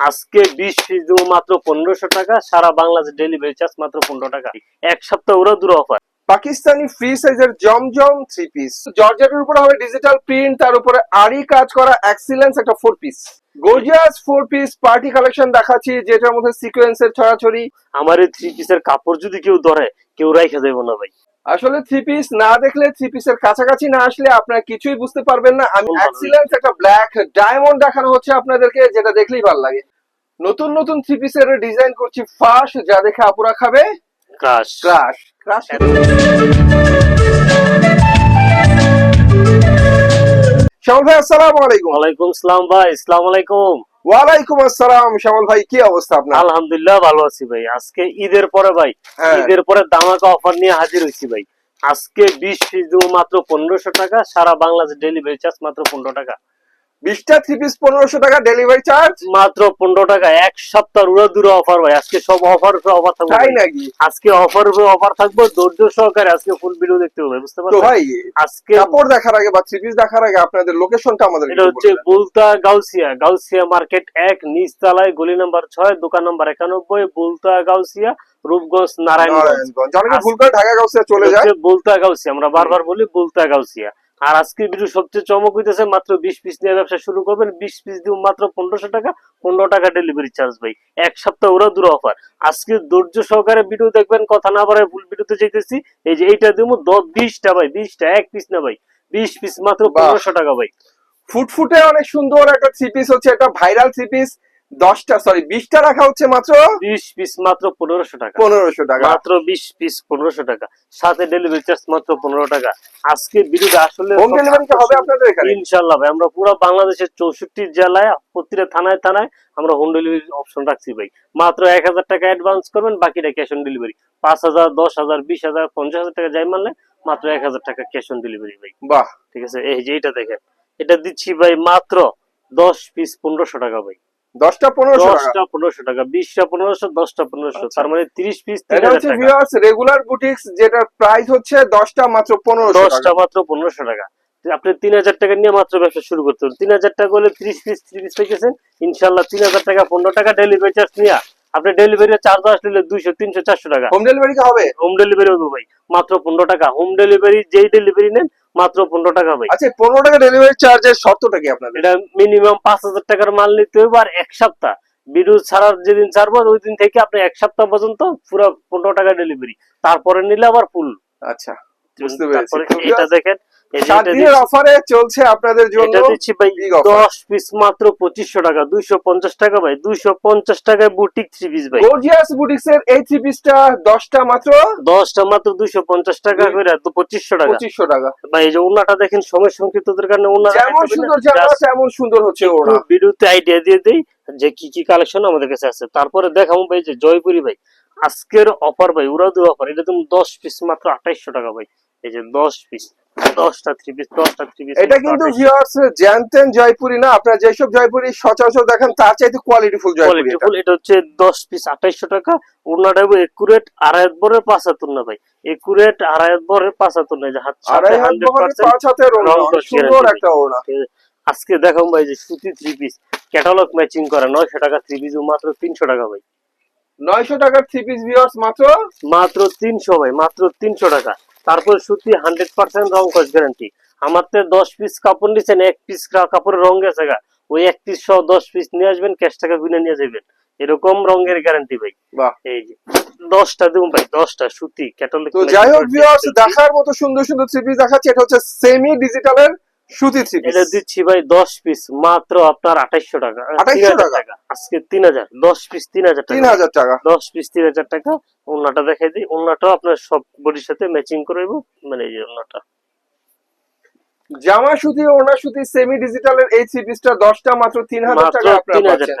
আজকে বিশ পিস মাত্র পনেরোশো টাকা সারা বাংলাদেশ ডেলিভারি চার্জ মাত্র পনেরো টাকা। এক সপ্তাহ ওরা দূর অফার। পাকিস্তানি ফ্রি সাইজের জমজম থ্রি পিস জর্জেটের উপরে হবে ডিজিটাল প্রিন্ট তার উপরে আরি কাজ করা এক্সিলেন্স একটা four piece gorgeous four piece party collection দেখাচ্ছি যেটার মধ্যে সিকোয়েন্সের ছড়াছড়ি। আমার এই থ্রি পিসের কাপড় যদি কেউ ধরে কেউ রাইখে দেবো না ভাই। আসলে থ্রি পিস না দেখলে থ্রি পিসের কাছাকাছি না আসলে আপনারা কিছুই বুঝতে পারবেন না। আমি এক্সিলেন্স একটা ব্ল্যাক ডায়মন্ড দেখানো হচ্ছে আপনাদেরকে যেটা দেখলেই ভালো লাগে। নতুন নতুন থ্রি পিসের ডিজাইন করছি ফার্স্ট যা দেখে আপুরা খাবে। ক্রাশ ক্রাশ ক্রাশ শ্যামল ভাই আসসালামু আলাইকুম। ওয়ালাইকুম সালাম ভাই আসসালাম আলাইকুম। ওয়ালাইকুম আসসালাম শ্যামল ভাই কি অবস্থা আপনার? আলহামদুলিল্লাহ ভালো আছি ভাই। আজকে ঈদের পরে ভাই হ্যাঁ। ঈদের পরে দামাকা অফার নিয়ে হাজির হয়েছি ভাই। আজকে বিশ মাত্র পনেরোশো টাকা সারা বাংলাদেশ ডেলিভারি চার্জ মাত্র পনেরো টাকা। বিশটা থ্রি পিস পনেরোশো টাকা ডেলিভারি চার্জ মাত্র পনেরো টাকা এক সপ্তাহ উড়া দূরে অফার ভাই। আজকে সব অফার অফার থাকবে তাই নাকি? আজকে অফার অফার থাকবে ধৈর্য সহকারে আজকে ফুল ভিডিও দেখতে হবে বুঝতে তো পারছেন? ভাই আজকে কাপড় দেখার আগে বা থ্রি পিস দেখার আগে আপনাদের লোকেশনটা আমাদের এটা হচ্ছে বুলতা গাউসিয়া। গাউসিয়া মার্কেট এক নিচতলায় গলি নাম্বার ছয় দোকান নাম্বার একানব্বই বুলতা গাউসিয়া রূপগঞ্জ নারায়ণগঞ্জ। নারায়ণগঞ্জ। অনেকে ভুল করে ঢাকা গাউসিয়া চলে যায়। বুলতা গাউসিয়া। আমরা বারবার বলি বুলতা গাউসিয়া। আর আজকে ভিডিও সবচেয়ে চমক হইতেছে মাত্র বিশ পিস নিয়ে ব্যবসা শুরু করবেন। বিশ পিস দিব মাত্র পনেরোশো টাকা পনেরো টাকা ডেলিভারি চার্জ ভাই। এক সপ্তাহ ওরা দূর অফার আজকে ধৈর্য সহকারে ভিডিও দেখবেন কথা না বাড়ায় ভুল ভিডিওতে যেতেছি এই যে এইটা দিব দশ বিশটা ভাই বিশটা এক পিস না ভাই। বিশ পিস মাত্র। পনেরোশো টাকা ভাই। ফুটফুটে অনেক সুন্দর একটা থ্রি পিস হচ্ছে একটা ভাইরাল থ্রি পিস দশটা সরি বিশটা রাখা হচ্ছে মাত্র? বিশ পিস মাত্র পনেরোশো টাকা। পনেরোশো টাকা। মাত্র বিশ পিস পনেরোশো টাকা। সাথে ডেলিভারি চার্জ মাত্র পনেরো টাকা। আজকে বিরুদ্ধে আসলে হোম ডেলিভারিটা হবে আপনাদের এখানে? ইনশাল্লাহ ভাই আমরা পুরো বাংলাদেশের চৌষট্টি জেলায় প্রতিটা থানায় থানায় আমরা হোম ডেলিভারি অপশন রাখছি ভাই। মাত্র এক হাজার টাকা অ্যাডভান্স করবেন বাকিটা ক্যাশ অন ডেলিভারি পাঁচ হাজার দশ হাজার বিশ হাজার পঞ্চাশ হাজার টাকা যাই মানলে মাত্র এক হাজার টাকা ক্যাশ অন ডেলিভারি ভাই। বাহ। ঠিক আছে? এই যে এটা দেখেন। এটা দিচ্ছি ভাই মাত্র দশ পিস পনেরোশো টাকা ভাই। দশটা পনেরোশো দশটা পনেরোশো টাকা বিশটা পনেরোশো দশটা পনেরোশো আচ্ছা। তার মানে তিরিশ পিস এটা হচ্ছে ভিউয়ার্স রেগুলার বুটিক্স যেটার প্রাইস হচ্ছে দশটা মাত্র পনেরোশো দশটা মাত্র পনেরোশো টাকা। আপনি তিন হাজার টাকা নিয়ে মাত্র ব্যবসা শুরু করতে পারেন। তিন হাজার টাকা হলে ত্রিশ পিস ত্রিশ পেয়েছেন ইনশাল্লাহ তিন হাজার টাকা পনেরো টাকা ডেলিভারি চার্জ নিয়ে আপনি ডেলিভারি চার্জ আসলে দুইশো তিনশো চারশো টাকা। হোম ডেলিভারি হবে? হোম ডেলিভারি হবে ভাই মাত্র পনেরো টাকা। হোম ডেলিভারি যেই ডেলিভারি নেন মাত্র পনেরো টাকা ভাই। আচ্ছা পনেরো টাকা ডেলিভারি চার্জের শর্তটা কি আপনার এটা মিনিমাম পাঁচ হাজার টাকার মাল নিতে হবে আর এক সপ্তাহ। ভিডিও ছাড়ার যেদিন ছাড়বো ওই দিন থেকে আপনি এক সপ্তাহ পর্যন্ত পুরো পনেরো টাকা ডেলিভারি তারপরে নিলে আবার ফুল আচ্ছা বুঝতে পেরেছি। এটা দেখেন সাত দিনের অফারে চলছে আপনাদের জন্য এটা দিচ্ছি ভাই big offer। দশ পিস মাত্র পঁচিশশো টাকা দুইশো পঞ্চাশ টাকা ভাই দুইশো পঞ্চাশ টাকায় বুটিক থ্রি পিস ভাই। গর্জিয়াস বুটিক্স এর এই থ্রি পিসটা দশটা মাত্র? দশটা মাত্র দুইশো পঞ্চাশ টাকা করে তো পঁচিশশো টাকা। পঁচিশশো টাকা। ভাই এই যে দেখেন সময় কারণে উন্না যেমন সুন্দর জামা তেমন সুন্দর হচ্ছে ওরা ভিডিওতে আইডিয়া দিয়ে দেই যে কি কি কালেকশন আমাদের কাছে আছে। তারপরে দেখাবো ভাই যে জয়পুরি ভাই আজকের অফার ভাই উড়াদুর অফার এটা তুমি দশ পিস মাত্র আঠাইশশো টাকা ভাই। এই যে দশ পিস দশটা থ্রি পিস দশটা থ্রি পিস এটা কিন্তু ভিউয়ার্স জানতেন জয়পুরি না আপনারা যেসব জয়পুরি সচরাচর দেখেন তার চাইতে কোয়ালিটিফুল জয়পুরি কোয়ালিটি এটা। হচ্ছে দশ পিস আঠাইশশো টাকা। ওনাটা একুরেট আড়াই বরের পাঁচ হাতুর না ভাই। একুরেট আড়াই বরের পাঁচ হাতুর না হাত আড়াই হান্ড্রেড সুন্দর একটা ওড়না। আজকে দেখাম ভাই যে সুতি থ্রি পিস ক্যাটালগ ম্যাচিং করা নয়শো টাকা থ্রি পিস মাত্র তিনশো টাকা ভাই। নয়শো টাকার থ্রি পিস ভিউয়ার্স মাত্র? মাত্র তিনশো ভাই মাত্র তিনশো টাকা। তারপর সুতি হান্ড্রেড পার্সেন্ট রং কস গ্যারান্টি আমার তো দশ পিস কাপড় নিচ্ছেন এক পিস কাপড়ের রং গেছে গা। ওই এক পিস সহ দশ পিস নিয়ে আসবেন ক্যাশ টাকা কিনে নিয়ে যাবেন এরকম রঙের গ্যারান্টি ভাই। বাহ। এই যে দশটা দেবো ভাই দশটা সুতি ক্যাটালগ তো যাই হোক দেখার মতো সুন্দর সুন্দর থ্রি পিস দেখাচ্ছে এটা হচ্ছে সেমি ডিজিটালের সুতি থ্রি এটা দিচ্ছি ভাই দশ পিস মাত্র আপনার আঠাইশশো টাকা। আহ, 2800 তিন হাজার টাকা? আজকে তিন হাজার দশ পিস তিন হাজার টাকা। 3000 টাকা। দশ পিস তিন হাজার টাকা। ওনাটা দেখাই দিই। ওন্নাটা আপনার সব বডির সাথে ম্যাচিং করে দেবো মানে এই ওন্নাটা জামা সুতি ওড়না সুতি সেমি ডিজিটালের এই থ্রি পিসটা দশটা মাত্র তিন হাজার টাকা আপনারা পাচ্ছেন।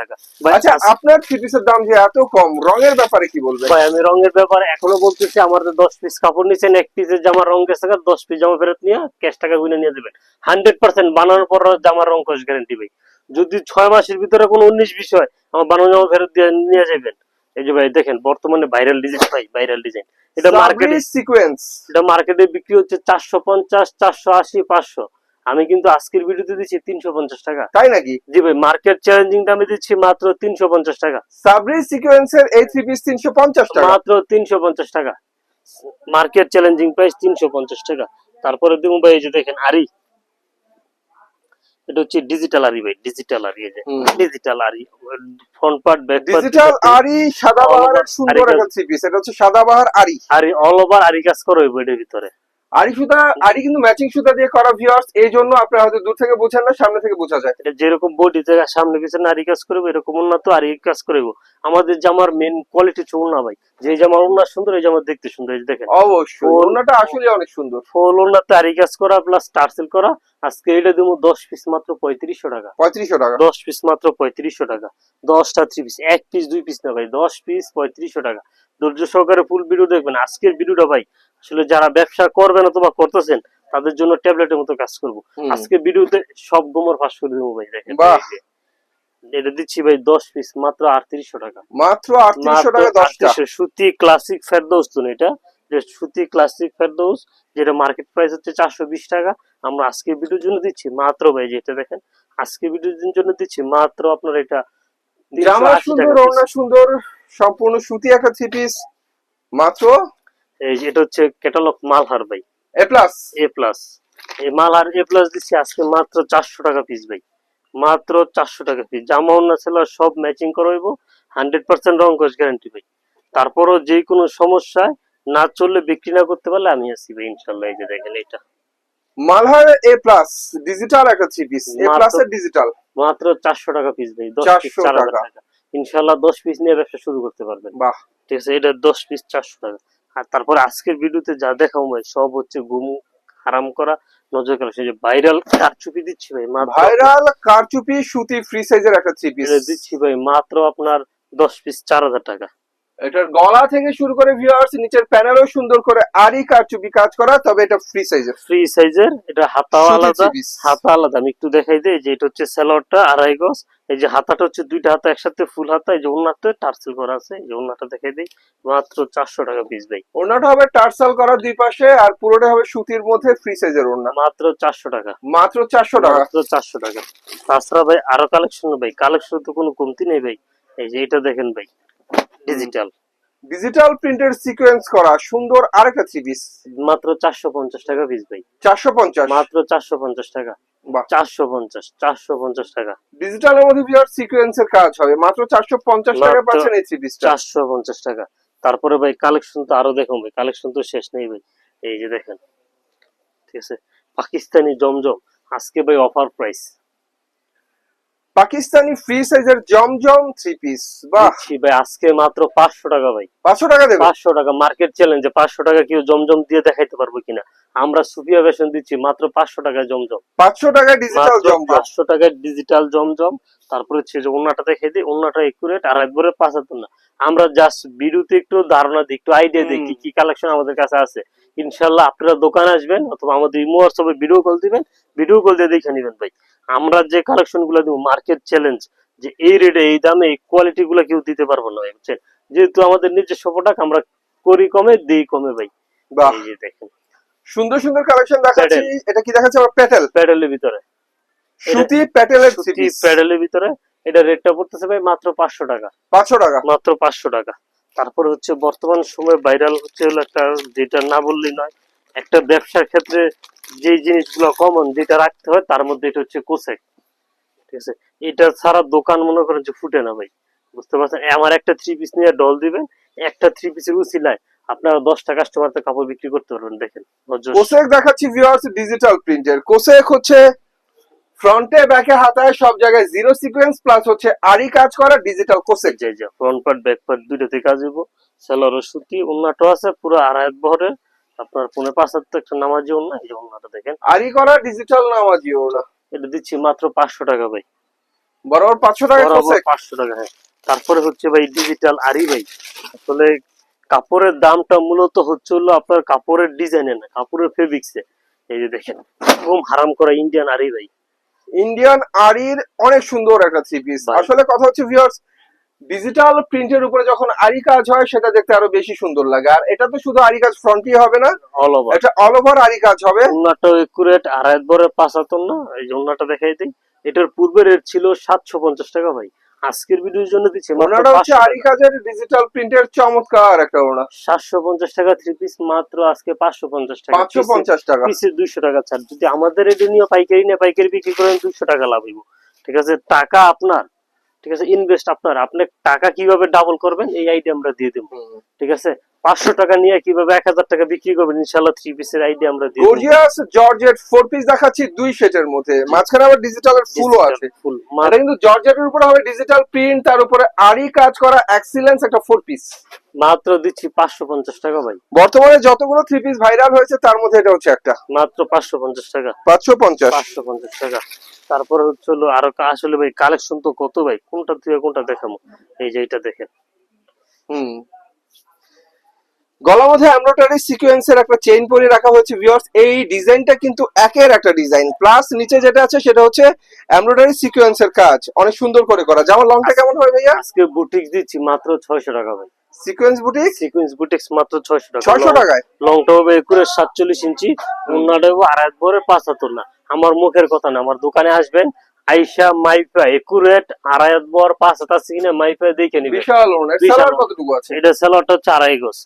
আচ্ছা আপনার থ্রি পিসের দাম যে এত কম রঙের ব্যাপারে কি বলবেন? ভাই আমি রঙের ব্যাপারে এখনও বলতেছি আমার তো দশ পিস কাপড় নিচ্ছেন এক পিসের জামার রং গেছে দশ পিস জামা ফেরত নিয়ে ক্যাশ টাকা গুনে নিয়ে দেবেন হান্ড্রেড পার্সেন্ট বানানোর পর জামার রং কস গ্যারান্টি ভাই। যদি ছয় মাসের ভিতরে কোনো উনিশ বিষয় আমার বানানো জামা ফেরত দিয়ে নিয়ে যাবেন। এই যে ভাই দেখেন বর্তমানে ভাইরাল ডিজাইন ভাই ভাইরাল ডিজাইন এটা মার্কেটে সিকোয়েন্স এটা মার্কেটে বিক্রি হচ্ছে চারশো পঞ্চাশ চারশো আশি পাঁচশো। আমি কিন্তু আজকের ভিডিওতে দিচ্ছি তিনশো পঞ্চাশ টাকা। তাই নাকি? জি ভাই মার্কেট চ্যালেঞ্জিং দামে দিচ্ছি মাত্র তিনশো পঞ্চাশ টাকা। সাবরি সিকোয়েন্সের এই থ্রি পিস তিনশো পঞ্চাশ টাকা। মাত্র তিনশো পঞ্চাশ টাকা। মার্কেট চ্যালেঞ্জিং প্রাইস তিনশো পঞ্চাশ টাকা। তারপরে দিব ভাই এই যে দেখেন আরি এটা হচ্ছে ডিজিটাল আরি ভাই ডিজিটাল আরি এই যে। ডিজিটাল আরি ফ্রন্ট পার্ট ব্যাক ডিজিটাল আরি সাদাবাহারের সুন্দর একটা থ্রি পিস এটা হচ্ছে সাদাবাহার আরি। আরি অল ওভার আরি কাজ করো ওই বইটার ভিতরে। আরি সুতা আরি কিন্তু ম্যাচিং সুতা দিয়ে করা ভিউয়ার্স এই জন্য আপনারা হয়তো দূর থেকে বোঝেন না সামনে থেকে বোঝা যায়। এটা যেরকম বডি থেকে সামনে পিছনে আরি কাজ করব এরকম উন্নত আরি কাজ করব। আমাদের জামার মেন কোয়ালিটি ভাই। যে জামার উন্না সুন্দর এই জামা দেখতে সুন্দর এই দেখেন। অবশ্যই ওনাটা আসলে অনেক সুন্দর। ফুল আরি কাজ করা প্লাস টার্সেল করা। আজকে এটা দেবো দশ পিস মাত্র পঁয়ত্রিশশো টাকা। পঁয়ত্রিশশো টাকা। দশ পিস মাত্র পঁয়ত্রিশশো টাকা। দশটা থ্রি পিস এক পিস দুই পিস না ভাই দশ পিস পঁয়ত্রিশশো টাকা। ধৈর্য সহকারে ফুল ভিডিও দেখবেন। আজকের ভিডিওটা ভাই আসলে যারা ব্যবসা করবেন অথবা করতেছেন তাদের জন্য ট্যাবলেটের মতো কাজ করব। আজকে ভিডিওতে সব গোমর ফাঁস করে দেবো ভাই দেখেন। এটা দিচ্ছি ভাই দশ পিস মাত্র আটত্রিশশো টাকা। মাত্র আটত্রিশশো টাকা দশটা। 3800 সুতি ক্লাসিক ফেরদৌস তো এটা? সুতি ক্লাসিক ফেরদৌস যেটা মার্কেট প্রাইস হচ্ছে চারশো বিশ টাকা। আমরা আজকে ভিডিওর জন্য দিচ্ছি মাত্র ভাই যেটা দেখেন। আজকে ভিডিওর জন্য দিচ্ছি মাত্র আপনার এটা 380 জামা সুন্দর সুন্দর সম্পূর্ণ সুতি একটা থ্রি পিস মাত্র এটা হচ্ছে ক্যাটালগ মালহার ভাই। এ প্লাস এ প্লাস এই মালহার এ প্লাস দিচ্ছি আজকে মাত্র চারশো টাকা পিস ভাই। মাত্র চারশো টাকা পিস জামা অন্য সেলার সব ম্যাচিং করাইব হান্ড্রেড পার্সেন্ট রং কোচ গ্যারান্টি ভাই। তারপরও যে কোনো সমস্যায় না চললে বিক্রি না করতে পারলে আমি আসি ভাই ইনশাল্লাহ। এই যে দেখেন এটা। মালহার এ প্লাস ডিজিটাল একটা থ্রি পিস এ প্লাস এর ডিজিটাল মাত্র চারশো টাকা পিস ভাই দশ পিস 400 টাকা। টাকা। ইনশাল্লাহ দশ পিস নিয়ে ব্যবসা শুরু করতে পারবেন। বাহ। ঠিক আছে এটা দশ পিস চারশো টাকা। আর তারপর আজকের ভিডিওতে যা দেখাও ভাই সব হচ্ছে গুম হারাম করা নজর করা সেই যে ভাইরাল কারচুপি দিচ্ছি ভাই ভাইরাল কারচুপি সুতি ফ্রি সাইজের একটা থ্রি পিস দিচ্ছি ভাই মাত্র আপনার দশ পিস চার হাজার টাকা। এটার গলা থেকে শুরু করে ভিউয়ার্স নিচের প্যানেলও সুন্দর করে আরি কারচুপি কাজ করা তবে এটা ফ্রি সাইজের ফ্রি সাইজের এটা হাতাও আলাদা হাতা আলাদা। আমি একটু দেখাই দিই যে এটা হচ্ছে স্যালোয়ারটা আড়াই গজ। এই যে হাতাটা হচ্ছে দুইটা হাতা একসাথে ফুল হাতা এই যে ওনাতে টার্সেল করা আছে এই যে ওনাটা দেখাই দিই। মাত্র চারশো টাকা পিস ভাই। ওড়নাটা হবে টার্সাল করা দুই পাশে আর পুরোটা হবে সুতির মধ্যে ফ্রি সাইজের ওড়না। মাত্র চারশো টাকা। মাত্র চারশো টাকা। মাত্র চারশো টাকা। তাছাড়া ভাই আরও কালেকশন ভাই। কালেকশন তো কোনো কমতি নেই ভাই। এই যে এটা দেখেন ভাই। ডিজিটাল ডিজিটাল প্রিন্টের সিকোয়েন্স করা সুন্দর আরেকটা থ্রি পিস মাত্র চারশো পঞ্চাশ টাকা পিস ভাই। চারশো পঞ্চাশ? মাত্র চারশো পঞ্চাশ টাকা। বাহ। চারশো পঞ্চাশ চারশো পঞ্চাশ টাকা। ডিজিটালের মধ্যে ভিউয়ার সিকোয়েন্সের কাজ হবে। মাত্র চারশো পঞ্চাশ টাকা মাত্র পাচ্ছেন এই থ্রি পিসটা চারশো পঞ্চাশ টাকা। তারপরে ভাই কালেকশন তো আরও দেখুন ভাই কালেকশন তো শেষ নেই ভাই। এই যে দেখেন ঠিক আছে? পাকিস্তানি জমজম। আজকে ভাই অফার প্রাইস পাকিস্তানি ফ্রি সাইজের জমজম থ্রি পিস বাহ! ভাই আজকে মাত্র পাঁচশো টাকা ভাই। পাঁচশো টাকা দেবে? পাঁচশো টাকা মার্কেট চ্যালেঞ্জে পাঁচশো টাকা কেউ জমজম দিয়ে দেখাইতে পারব কিনা। আমরা সুফিয়া ফ্যাশন দিচ্ছি মাত্র পাঁচশো টাকায় জমজম। পাঁচশো টাকা ডিজিটাল জমজম। পাঁচশো টাকায় ডিজিটাল জমজম। তারপরে হচ্ছে যে ওনাটা দেখে দিই ওনাটা একুরেট আর একবারে পাঁচ হাজার না। আমরা জাস্ট ভিডিওতে একটু ধারণা দিই একটু আইডিয়া দিই কি কি কালেকশন আমাদের কাছে আছে। ইনশাল্লাহ আপনারা দোকানে আসবেন অথবা আমাদের ইমো হোয়াটসঅ্যাপে ভিডিও কল দিবেন। ভিডিও কল দিয়ে দেখে নেবেন ভাই। আমরা যে কালেকশনগুলো দিব মার্কেট চ্যালেঞ্জ যে এই রেটে এই দামে এই কোয়ালিটি গুলো কেউ দিতে পারব না বুঝছেন? যেহেতু আমাদের নিজস্ব প্রোডাক্ট আমরা করি কমে দিই কমে ভাই। দেখেন। সুন্দর সুন্দর কালেকশন দেখাচ্ছি। এটা কি দেখাচ্ছে আমার প্যাটেল প্যাডেলের ভিতরে। সুতি প্যাটেলের সুতি পিস প্যাডেলের ভিতরে। এটা রেটটা পড়তেছে ভাই মাত্র পাঁচশো টাকা। পাঁচশো টাকা? মাত্র পাঁচশো টাকা। তারপরে হচ্ছে বর্তমান সময়ে ভাইরাল হচ্ছে হলো একটা যেটা না বললেই নয় একটা ব্যবসার ক্ষেত্রে যে জিনিসগুলো কমন যেটা রাখতে হয় তার মধ্যে এটা হচ্ছে কোসেক ঠিক আছে? এটা ছাড়া দোকান মনে করেন যে ফুটে না ভাই। বুঝতে পারছেন? আমার একটা থ্রি পিস নিয়ে ডল দিবেন একটা থ্রি পিসের উচিলায় আপনারা দশটা কাস্টমারতে কাপড় বিক্রি করতে পারবেন দেখেন। কোসেক দেখাচ্ছি ভিউয়ার্স ডিজিটাল প্রিন্টের কোসেক হচ্ছে ফ্রন্টে ব্যাকে হাতায় সব জায়গায় জিরো সিকোয়েন্স প্লাস হচ্ছে আরি কাজ করা ডিজিটাল কোসেক যাই যা ফ্রন্ট পার্ট ব্যাক পার্ট দুইটাতে কাজ হইব। সেলারও সুতি উন্নাটো আছে? পুরো আড়াই বহরের। আপনার পনেরো পাঁচ হাজার তো একটা নামাজি উন্না এই যে উন্নাটা দেখেন। আরি করা ডিজিটাল নামাজি ওরা এটা দিচ্ছি মাত্র পাঁচশো টাকা ভাই। বরাবর পাঁচশো টাকা বরাবর পাঁচশো টাকা হ্যাঁ। তারপরে হচ্ছে ভাই ডিজিটাল আরি ভাই। আসলে কাপড়ের দামটা মূলত হচ্ছে হলো আপনার কাপড়ের ডিজাইনে না কাপড়ের ফেব্রিক্সে এই যে দেখেন ঘুম হারাম করা ইন্ডিয়ান আরি ভাই। ইন্ডিয়ান আরির অনেক সুন্দর একটা থ্রি পিস আসলে কথা হচ্ছে ভিউয়ার্স ডিজিটাল প্রিন্টের উপরে যখন আরি কাজ হয় সেটা দেখতে আরও বেশি সুন্দর লাগে। আর এটা তো শুধু আরি কাজ ফ্রন্টই হবে না অল ওভার এটা অল ওভার আরি কাজ হবে। উন্নাটা একুরেট আড়াই বরের পাঁচ হাতন না? এই উন্নাটা দেখাই দিই। এটার পূর্বে রেট ছিল সাতশো পঞ্চাশ টাকা ভাই। আজকের ভিডিওর জন্য দিচ্ছে ওনাটা হচ্ছে আরি কাজের ডিজিটাল প্রিন্টের চমৎকার একটা ওনা সাতশো পঞ্চাশ টাকা থ্রি পিস মাত্র আজকে পাঁচশো পঞ্চাশ টাকা। পাঁচশো পঞ্চাশ টাকা। পিসের দুইশো টাকা ছাড়। যদি আমাদের রেটে নিয়ে পাইকারি নিয়ে পাইকারি বিক্রি করেন দুইশো টাকা লাভ হইব। ঠিক আছে? টাকা আপনার। ঠিক আছে ইনভেস্ট আপনার। আপনি টাকা কীভাবে ডাবল করবেন এই আইডিয়া আমরা দিয়ে দেবো। ঠিক আছে? পাঁচশো টাকা নিয়ে কীভাবে এক হাজার টাকা বিক্রি করবেন ইনশাল্লাহ থ্রি পিসের আইডিয়া আমরা দেবো। গর্জিয়াস জর্জেট ফোর পিস দেখাচ্ছি দুই সেটের মধ্যে। মাঝখানে আবার ডিজিটালের ফুলও আছে। ফুল মানে কিন্তু জর্জেটের উপরে হবে ডিজিটাল প্রিন্ট তার উপরে আরি কাজ করা এক্সিলেন্স একটা ফোর পিস মাত্র দিচ্ছি পাঁচশো পঞ্চাশ টাকা ভাই। বর্তমানে যতগুলো থ্রি পিস ভাইরাল হয়েছে তার মধ্যে এটা হচ্ছে একটা। মাত্র পাঁচশো পঞ্চাশ টাকা। পাঁচশো পঞ্চাশ। পাঁচশো পঞ্চাশ টাকা। তারপরে হচ্ছে হলো আরও আসলে ভাই কালেকশন তো কত ভাই? কোনটা থেকে কোনটা দেখাবো? এই যে এটা দেখেন। হুম। গলার মধ্যে এমব্রয়ডারি সিকোয়েন্সের একটা চেইন পরে রাখা হয়েছে ভিউয়ার্স এই ডিজাইনটা কিন্তু একের একটা ডিজাইন। প্লাস নিচে যেটা আছে সেটা হচ্ছে এমব্রয়ডারি সিকোয়েন্সের কাজ। অনেক সুন্দর করে করা। যেমন লংটা কেমন হয় ভাইয়া? আজকে বুটিক দিচ্ছি মাত্র ছয়শো টাকা ভাই। সিকোয়েন্স বুটিক সিকুয়েন্স বুটিক্স মাত্র ছয়শো টাকা। ছয়শো টাকায়? লংটা হবে একুরে সাতচল্লিশ ইঞ্চি উন্নাটা আড়াই বরে পাঁচ হাতর না। আমার মুখের কথা না আমার দোকানে আসবেন আইসা মাইফা একুরেট আড়াই বর পাঁচ হাত আছে কিনা মাইফা দেখে নিবেন বিশাল বিশাল কতটুকু আছে? এটা স্যালাডটা হচ্ছে আড়াই গোছ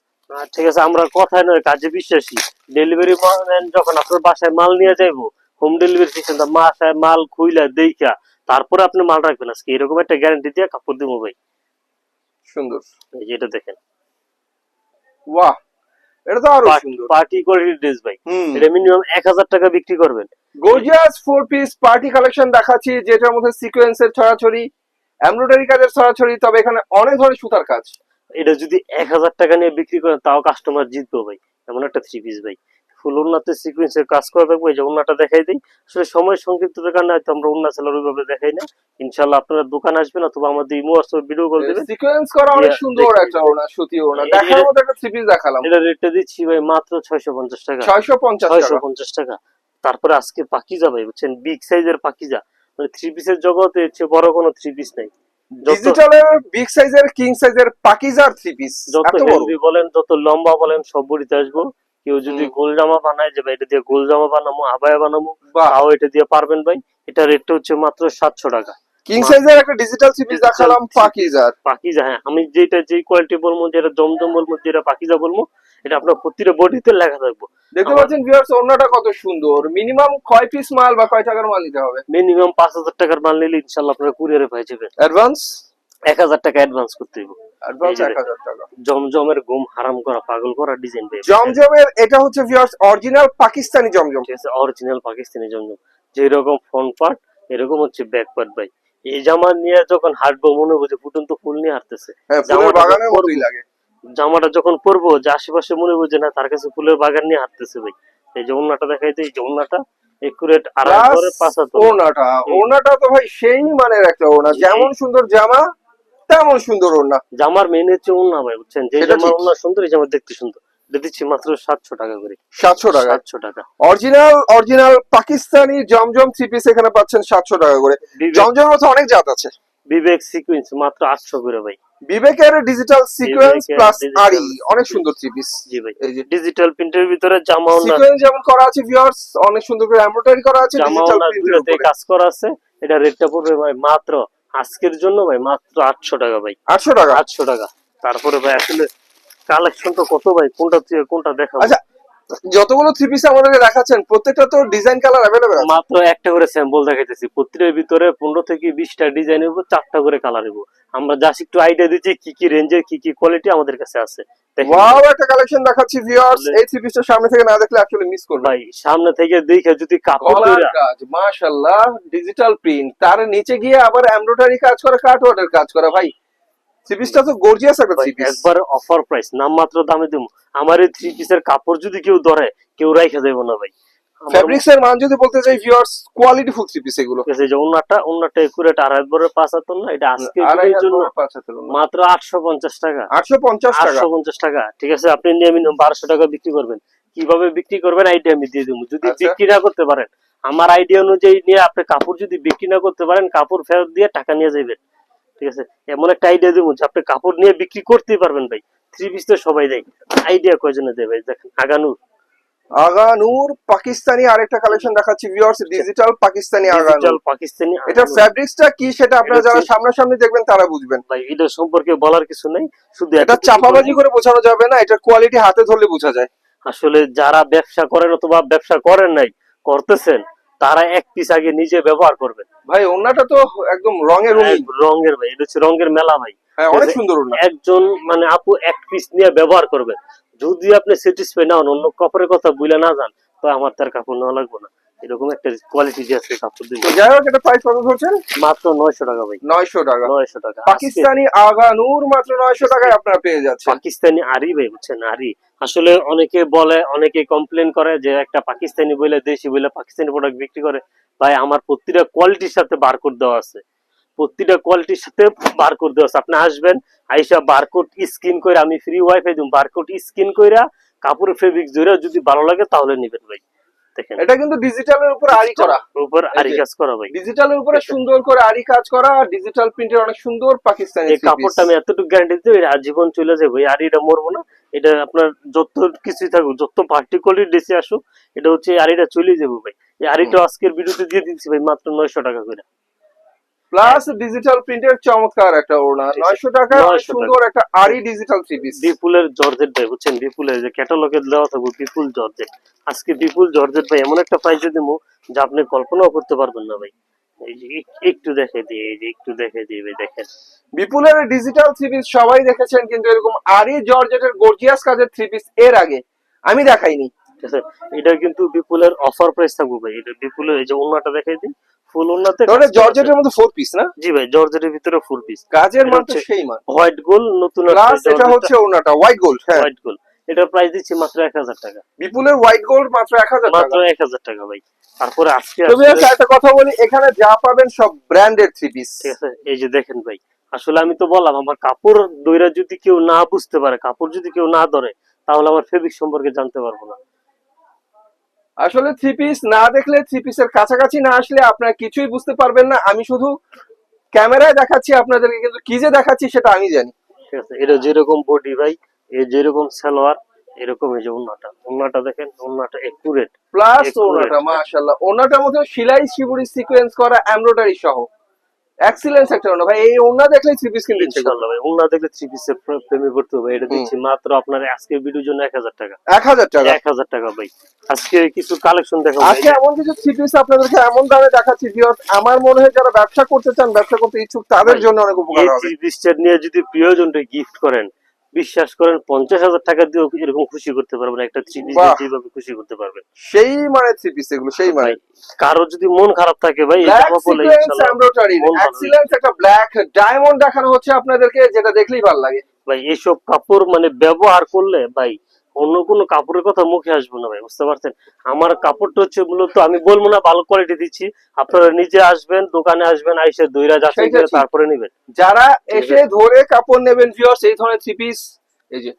ঠিক আছে আমরা কথায় নয় কাজে বিশ্বাসী। ডেলিভারি ম্যান যখন আপনার বাসায় মাল নিয়ে যাইবো হোম ডেলিভারি সিস্টেম বাসায় মাল খুইলা দেখা তারপরে আপনি মাল রাখবেন। আজকে এরকম একটা গ্যারান্টি দিয়ে কাপড় দিব ভাই। সুন্দর। এই যে এটা দেখেন। বাহ এটা তো আরও সুন্দর। পার্টি কোয়ালিটি ড্রেস ভাই। এটা মিনিমাম এক হাজার টাকা বিক্রি করবেন। Gorgeous four piece party collection দেখাচ্ছি যেটার মধ্যে সিকোয়েন্সের ছড়াছড়ি এমব্রয়ডারি কাজের ছড়াছড়ি তবে এখানে অনেক ধরনের সুতার কাজ। এটা যদি এক হাজার টাকা নিয়ে বিক্রি করেন তাও কাস্টমার জিতবো ভাই। এমন একটা থ্রি পিস ভাই। ফুল উন্নাতে সিকুয়েন্সের কাজ করা থাকবে এই যে উন্নাটা দেখাই দিই। আসলে সময় সংক্ষিপ্ত কারণে হয়তো আমরা উন্না সেলার ওইভাবে দেখাই না ইনশাল্লাহ আপনারা দোকান আসবেন অথবা আমাদের ইমো হোয়াটসঅ্যাপ ভিডিও কল দেবেন। সিকোয়েন্স করা অনেক সুন্দর একটা ওনা সুতি ওনা দেখার মতো একটা থ্রি পিস দেখালাম। এটা রেটটা দিচ্ছি ভাই মাত্র ছয়শো পঞ্চাশ টাকা। ছয়শো পঞ্চাশ ছয়শো টাকা পঞ্চাশ টাকা। তারপরে আজকে পাকিজা ভাই বুঝছেন? বিগ সাইজের পাকিজা। মানে থ্রি পিসের জগতে চেয়ে বড় কোনো থ্রি পিস নাই। ডিজিটালের বিগ সাইজের কিং সাইজের পাকিজার থ্রি পিস যত বলেন যত লম্বা বলেন সব বড়িতে আসব। কেউ যদি গোল জামা বানায় যে ভাই এটা দিয়ে গোল জামা বানাবো আবায়া বানাবো তাও এটা দিয়ে পারবেন ভাই। এটা রেটটা হচ্ছে মাত্র সাতশো টাকা। কিং সাইজের একটা ডিজিটাল দেখালাম পাকিজার পাকিজা। হ্যাঁ। আমি যেটা যে কোয়ালিটি বলব যেটা জমজম বলব যেটা পাকিজা বলব এটা আপনার প্রতিটা বডিতে লেখা থাকব। দেখতে পাচ্ছেন ভিউয়ার্স কত সুন্দর। মিনিমাম কয় পিস মাল বা কয় টাকার মাল নিতে হবে? মিনিমাম পাঁচ হাজার টাকার মাল নিলে ইনশাল্লাহ আপনারা কুরিয়ারে পাই যাবেন। অ্যাডভান্স এক হাজার টাকা অ্যাডভান্স করতে হইব। অ্যাডভান্স টাকা। জমজমের ঘুম হারাম করা পাগল করা ডিজাইন পেয়ে জমজমের এটা হচ্ছে ভিউয়ার্স অরিজিনাল পাকিস্তানি জমজম। ঠিক আছে অরিজিনাল পাকিস্তানি জমজম। যেরকম ফ্রন্ট পার্ট এরকম হচ্ছে ব্যাক পার্ট ভাই। এই জামা নিয়ে যখন হাঁটবো মনে হচ্ছে ফুটন্ত ফুল নিয়ে হাঁটতেছে। হ্যাঁ জামাটা বাগানের মতোই লাগে। জামাটা যখন পরবো যে আশেপাশে মনে হচ্ছে না তার কাছে ফুলের বাগান নিয়ে হাঁটতেছে ভাই। এই যে ওন্নাটা দেখাইতে এই যে ওন্নাটা একুরেট আড়াই করে পাঁচ হাত ওনাটা। ওনাটা তো ভাই সেই মানের একটা ওনা যেমন সুন্দর জামা তেমন সুন্দর ওনা জামার মেন হচ্ছে ওন্না ভাই বুঝছেন? যে জামার। ওন্না সুন্দর এই জামা দেখতে সুন্দর। দিচ্ছি মাত্র সাতশো টাকা করে। সাতশো টাকা। সাতশো টাকা। অরিজিনাল অরিজিনাল পাকিস্তানি জমজম থ্রি পিস এখানে পাচ্ছেন সাতশো টাকা করে। জমজমের মধ্যে অনেক জাত আছে। বিবেক সিকুয়েন্স মাত্র আটশো করে ভাই। বিবেকের ডিজিটাল সিকোয়েন্স প্লাস আরি অনেক সুন্দর থ্রি পিস জি ভাই। এই যে ডিজিটাল প্রিন্টের ভিতরে জামা সিকোয়েন্স যেমন করা আছে ভিউয়ার্স অনেক সুন্দর করে এমব্রয়ডারি করা আছে জামা ডিজিটাল প্রিন্টের কাজ করা আছে এটা রেটটা পড়বে ভাই মাত্র আজকের জন্য ভাই মাত্র আটশো টাকা ভাই। আটশো টাকা? আটশো টাকা। তারপরে ভাই আসলে কালেকশন তো কত ভাই? কোনটা কোনটা দেখা আচ্ছা যতগুলো থ্রি পিস আমাদের দেখাচ্ছেন প্রত্যেকটা তো ডিজাইন কালার অ্যাভেলেবেল মাত্র একটা করে স্যাম্পল দেখাইতেছি। প্রত্যেকের ভিতরে পনেরো থেকে বিশটা ডিজাইন হইব চারটা করে কালার হইব। আমরা জাস্ট একটু আইডিয়া দিচ্ছি কি কি রেঞ্জের কি কি কোয়ালিটি আমাদের কাছে আছে। ওয়াও একটা কালেকশন দেখাচ্ছি ভিউয়ার্স এই থ্রি পিসটা সামনে থেকে না দেখলে অ্যাকচুয়ালি মিস করবে ভাই সামনে থেকে দেখে যদি কাপড় কাজ মাশাআল্লাহ ডিজিটাল প্রিন্ট তার নিচে গিয়ে আবার এমব্রয়ডারি কাজ করা কাট ওয়ার্ডের কাজ করা ভাই। থ্রি পিসটা তো গর্জিয়াস একটা থ্রি পিস একবার অফার প্রাইস নামমাত্র দামে দিব আমার এই থ্রি পিসের কাপড় যদি কেউ ধরে কেউ রাইখা দেবো না ভাই। এর মান যদি বলতে চাই viewers quality full three piece এগুলো। হচ্ছে যে একুরেট আড়াই বড় পাঁচ না এটা আজকে জন্য। মাত্র আটশো পঞ্চাশ টাকা। আটশো পঞ্চাশ টাকা। আটশো পঞ্চাশ টাকা। ঠিক আছে আপনি নিয়ে আমি বারোশো টাকা বিক্রি করবেন। কীভাবে বিক্রি করবেন আইডিয়া আমি দিয়ে দেবো। যদি আচ্ছা। বিক্রি না করতে পারেন আমার আইডিয়া অনুযায়ী নিয়ে আপনি কাপড় যদি বিক্রি না করতে পারেন কাপড় ফেরত দিয়ে টাকা নিয়ে যাবেন ঠিক আছে এমন একটা আইডিয়া দেবো যে আপনি কাপড় নিয়ে বিক্রি করতেই পারবেন ভাই। থ্রি পিস তো সবাই দেয়। আইডিয়া কয়জনে দেবে দেখেন আগানুর। আগানুর পাকিস্তানি আরেকটা কালেকশন দেখাচ্ছি ভিউয়ার্স ডিজিটাল পাকিস্তানি আগানুর পাকিস্তানি এটা ফ্যাব্রিক্সটা কি সেটা আপনারা যারা সামনাসামনি দেখবেন তারা বুঝবেন। ভাই এটা সম্পর্কে বলার কিছু নেই শুধু এটা চাপাবাজি করে বোঝানো যাবে না এটার কোয়ালিটি হাতে ধরলে বোঝা যায়। আসলে যারা ব্যবসা করেন অথবা ব্যবসা করেন নাই করতেছেন তারা এক পিস আগে নিজে ব্যবহার করবেন। ভাই ওন্নাটা তো একদম রঙের রঙের ভাই এটা হচ্ছে রঙের মেলা ভাই। হ্যাঁ অনেক সুন্দর একজন মানে আপু এক পিস নিয়ে ব্যবহার করবেন। যদি আপনি স্যাটিসফাই না হন অন্য কাপড়ের কথা বুঝলে না যান তো আমার তার কাপড় নেওয়া লাগবে না। এরকম একটা কোয়ালিটি যে আছে কাপড় দিন যাই হোক এটা প্রাইস কত ধরছেন মাত্র নয়শো টাকা ভাই। নয়শো টাকা। নয়শো টাকা। আজকে পাকিস্তানি আগানুর মাত্র নয়শো টাকায় আপনারা পেয়ে যাচ্ছেন। পাকিস্তানি আরি ভাই বুঝছেন? আরি। আসলে অনেকে বলে অনেকে কমপ্লেন করে যে একটা পাকিস্তানি বলে দেশি বলে পাকিস্তানি প্রোডাক্ট বিক্রি করে। ভাই আমার প্রতিটা কোয়ালিটির সাথে বারকোড দেওয়া আছে। প্রতিটা কোয়ালিটির সাথে বারকোড দেওয়া আছে। আপনি আসবেন আইসা বারকোড স্ক্যান করে আমি ফ্রি ওয়াইফাই দিম বারকোড স্ক্যান কইরা কাপড়ের ফেব্রিক জুড়ে যদি ভালো লাগে তাহলে নেবেন ভাই। দেখেন। এটা কিন্তু ডিজিটালের উপর আরি করা। উপর আরি কাজ করা ভাই। ডিজিটালের উপরে সুন্দর করে আরি কাজ করা ডিজিটাল প্রিন্টের অনেক সুন্দর পাকিস্তানি এই কাপড়টা আমি এতটুকু গ্যারান্টি দিতে এটা আজীবন চলে যাবে। এই আড়িটা মরবো না। এটা আপনার যত কিছুই থাকুক যত পার্টিকুলার ডেসে আসুক এটা হচ্ছে আড়িটা চলে যাবে ভাই। এই আড়িটা আজকের ভিডিওতে দিয়ে দিচ্ছি ভাই মাত্র নয়শো টাকা করে। প্লাস ডিজিটাল প্রিন্টের চমৎকার একটা ওড়না। নয়শো টাকা সুন্দর একটা আরি ডিজিটাল থ্রি পিস বিপুলের জর্জেট ভাই বুঝছেন? বিপুলের যে ক্যাটালগে দেওয়া থাকবে বিপুল জর্জেট। আজকে বিপুল জর্জেট ভাই এমন একটা প্রাইসে দেবো যা আপনি কল্পনাও করতে পারবেন না ভাই। একটু দেখে দিয়ে একটু দেখে দিয়ে দেখেন। বিপুলের ডিজিটাল থ্রি পিস সবাই দেখেছেন কিন্তু এরকম আরি জর্জেটের গর্জিয়াস কাজের থ্রি পিস এর আগে আমি দেখাইনি। এটা কিন্তু বিপুলের অফার প্রাইস থাকবে ভাই। এটা বিপুলের এই যে ওন্নাটা দেখাই দিই। ফুল জর্জেটের মধ্যে ফোর পিস না? জি ভাই জর্জেটের ভিতরে ফুল পিস কাজের মান তো সেই মান হোয়াইট গোল্ড নতুন প্লাস এটা হচ্ছে ওড়নাটা হোয়াইট গোল্ড হ্যাঁ। হোয়াইট এটার প্রাইস দিচ্ছি মাত্র এক হাজার টাকা। বিপুলের হোয়াইট গোল্ড মাত্র এক হাজার মাত্র টাকা। এক হাজার টাকা ভাই। তারপরে আজকে তবে আসলে- একটা কথা বলি এখানে যা পাবেন সব ব্র্যান্ডেড থ্রি পিস ঠিক আছে এই যে দেখেন ভাই আসলে আমি তো বললাম আমার কাপড় দইরা যদি কেউ না বুঝতে পারে কাপড় যদি কেউ না ধরে তাহলে আমার ফেব্রিক সম্পর্কে জানতে পারব না। আসলে থ্রি পিস না দেখলে থ্রি পিসের কাছাকাছি না আসলে আপনারা কিছুই বুঝতে পারবেন না। আমি শুধু ক্যামেরায় দেখাচ্ছি আপনাদেরকে কিন্তু কি যে দেখাচ্ছি সেটা আমি জানি। ঠিক আছে এটা যেরকম বডি ভাই এই যেরকম সালোয়ার এরকম এই যে ওনাটা ওনাটা দেখেন ওনাটা একুরেট প্লাস. ওনাটা মাশাআল্লাহ। ওনাটার মধ্যে সেলাই শিবুরি সিকোয়েন্স করা এমব্রয়ডারি সহ। এক্সিলেন্স একটা ওনা ভাই এই ওনা দেখলে থ্রি পিস কিনতে ইচ্ছে করবে ইনশাআল্লাহ ভাই উন্না দেখলে থ্রি পিসের প্রেমে পড়তে হবে। এটা দিচ্ছি মাত্র আপনার আজকের ভিডিওর জন্য এক হাজার টাকা। এক হাজার টাকা? এক হাজার টাকা ভাই। আজকে কিছু কালেকশন দেখাবো আজকে এমন কিছু থ্রি পিস আপনাদেরকে এমন দামে দেখাচ্ছি ভিউয়ার্স আমার মনে হয় যারা ব্যবসা করতে চান ব্যবসা করতে ইচ্ছুক তাদের জন্য অনেক উপকার এই হবে। থ্রি পিসটা নিয়ে যদি প্রিয়জনকে গিফট করেন বিশ্বাস করেন পঞ্চাশ হাজার টাকা দিয়েও এরকম খুশি করতে পারবেন একটা থ্রি পিস যেভাবে খুশি করতে পারবেন। সেই মানে থ্রি পিস এগুলো সেই মানে কারও যদি মন খারাপ থাকে ভাই একটা ব্ল্যাক ডায়মন্ড দেখানো হচ্ছে আপনাদেরকে যেটা দেখলেই ভালো লাগে। ভাই এসব কাপড় মানে ব্যবহার করলে ভাই অন্য কোনো কাপড়ের কথা মুখে আসবে না ভাই বুঝতে পারছেন? আমার কাপড়টা হচ্ছে মূলত আমি বলব না ভালো কোয়ালিটি দিচ্ছি। আপনারা নিজে আসবেন দোকানে আসবেন আইসে দইরা যাচাই করে তারপরে নেবেন। যারা এসে ধরে কাপড় নেবেন ভিউয়ার্স এই ধরনের থ্রি পিস এই যে।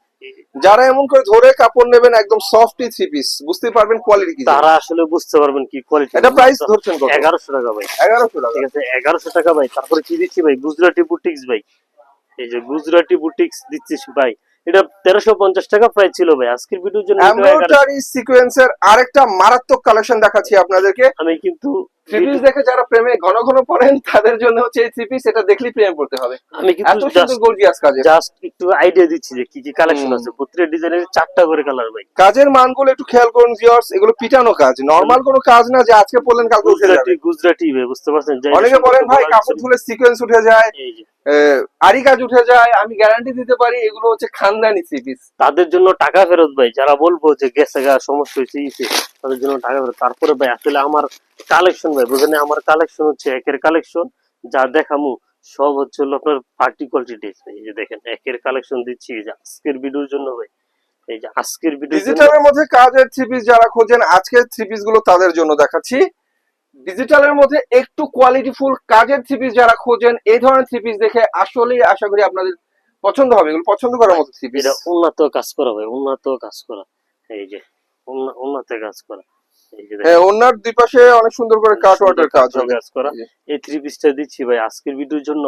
যারা এমন করে ধরে কাপড় নেবেন একদম সফটি থ্রি পিস বুঝতে পারবেন কোয়ালিটি কি। তারা আসলে বুঝতে পারবেন কি কোয়ালিটি এটা প্রাইস ধরছেন কত? এগারোশো টাকা ভাই। এগারোশো টাকা। ঠিক আছে এগারোশো টাকা ভাই। তারপরে কি দিচ্ছি ভাই? গুজরাটি বুটিক্স ভাই। এই যে গুজরাটি বুটিক্স দিচ্ছিস ভাই। এটা তেরোশো পঞ্চাশ টাকা প্রাইস ছিল ভাই। আজকের ভিডিওর জন্য এমব্রয়ডারি সিকোয়েন্সের আরেকটা মারাত্মক কালেকশন দেখাচ্ছি আপনাদেরকে। আমি কিন্তু থ্রি পিস দেখে যারা প্রেমে ঘন ঘন পড়েন তাদের জন্য হচ্ছে এই থ্রি পিস এটা দেখলেই প্রেমে পড়তে হবে। আমি কিন্তু সুন্দর গর্জিয়াস কাজের। জাস্ট একটু আইডিয়া দিচ্ছি যে কি কি কালেকশন আছে। ডিজাইনের চারটা করে কালার ভাই। কাজের মানগুলো একটু খেয়াল করুন ভিউয়ার্স এগুলো পিটানো কাজ। নরমাল কোনো কাজ না যে আজকে পড়লেন কালকে উঠে যাবে। গুজরাটি বুঝতে পারছেন? অনেকে বলেন ভাই কাপড় ধুলে সিকোয়েন্স উঠে যায়। আরি কাজ উঠে যায় আমি গ্যারান্টি দিতে পারি এগুলো হচ্ছে খানদানি থ্রি পিস তাদের জন্য টাকা ফেরত ভাই যারা বলব যে গেছে গা সমস্যা হয়েছে ইসে, তাদের জন্য টাকা ফেরত। তারপরে ভাই আসলে আমার কালেকশন ভাই বুঝলেন আমার কালেকশন হচ্ছে একের কালেকশন যা দেখামু সব হচ্ছে হলো আপনার পার্টি কোয়ালিটি ড্রেস এই যে দেখেন একের কালেকশন দিচ্ছি এই যে আজকের ভিডিওর জন্য ভাই এই যে আজকের জন্য ডিজিটালের মধ্যে কাজের থ্রি পিস যারা খোঁজেন আজকের থ্রি পিসগুলো তাদের জন্য দেখাচ্ছি। ডিজিটালের মধ্যে একটু কোয়ালিটিফুল কাজের থ্রি পিস যারা খোঁজেন এই ধরনের থ্রি পিস দেখে আসলেই আশা করি আপনাদের পছন্দ হবে। এগুলো পছন্দ করার মতো থ্রি পিস উন্নত কাজ করা হবে উন্নত কাজ করা। এই যে উন্নত কাজ করা। হ্যাঁ ওনার দুই পাশে অনেক সুন্দর করে কাট ওয়াটার কাজ হবে। কাজ করা। এই থ্রি এই থ্রি পিসটা দিচ্ছি ভাই আজকের ভিডিওর জন্য